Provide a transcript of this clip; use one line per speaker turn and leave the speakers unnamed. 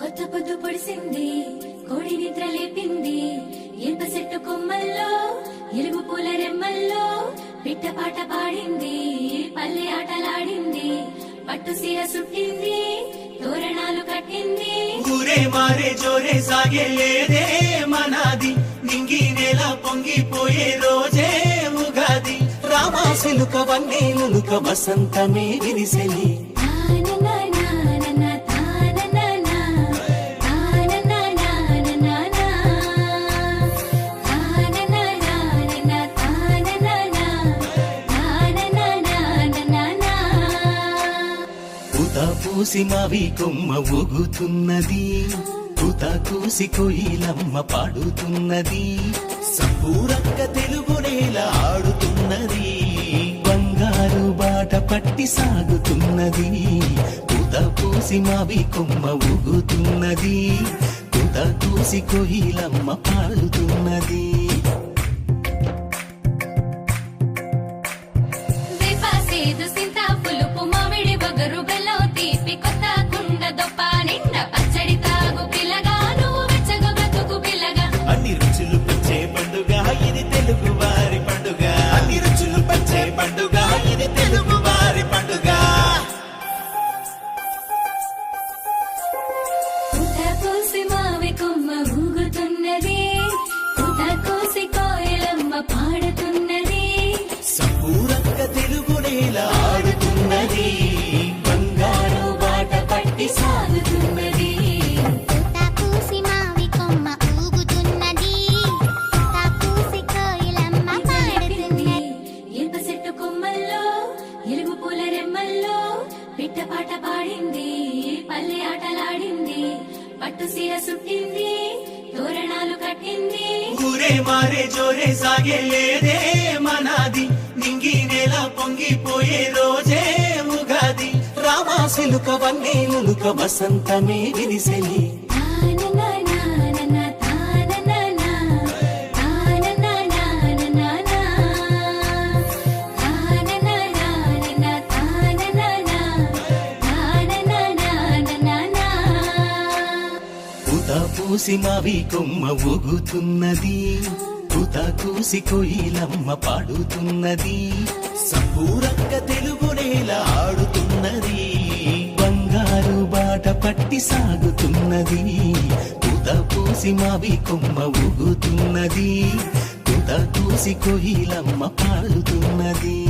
కొత్త పొద్దు పొడిసింది కోడి నిద్ర లేపింది. ఇనుప చెట్టు కొమ్మల్లో ఎలుగు పూల రెమ్మల్లో పిట్ట పాట పాడింది పల్లె ఆటలాడింది. పట్టు సీర సుట్టింది తోరణాలు కట్టింది.
గురే మారే జోరే సాగే లేదే మనాది. నింగి నేల పొంగిపోయే రోజే ఉగాది. రామాసిలుక వన్నేలుక వసంతమే విరిసెలి. పూత పూసి మావి కొమ్మ ఊగుతున్నది. కూత కూసి కొయిలమ్మ పాడుతున్నది. సంపూరక్క తెలుగు నేల ఆడుతున్నది. బంగారు బాట పట్టి సాగుతున్నది. కూత కూసి
మావి కొమ్మ ఊగుతున్నది. కూత కూసి కొయిలమ్మ పాడుతున్నది.
పట్టె
పాట పాడింది పల్లె ఆటలాడింది పట్టు సీర సుట్టింది తోరణాలు కట్టింది.
ఊరే మారే జోరే సాగే లేదే మనాది నింగి నేల పొంగిపోయే రోజే ఉగాది. రామాసిలుక వన్నేలుక వసంతమే విరిసెలి. పూసి మావి కొమ్మ ఊగుతున్నది. పూత కూసి కొయిలమ్మ పాడుతున్నది. సంపూరక్క తెలుగు నేల ఆడుతున్నది. బంగారు బాట పట్టి సాగుతున్నది. పూత పూసి మావి కొమ్మ ఊగుతున్నది. పూత కూసి కొయిలమ్మ పాడుతున్నది.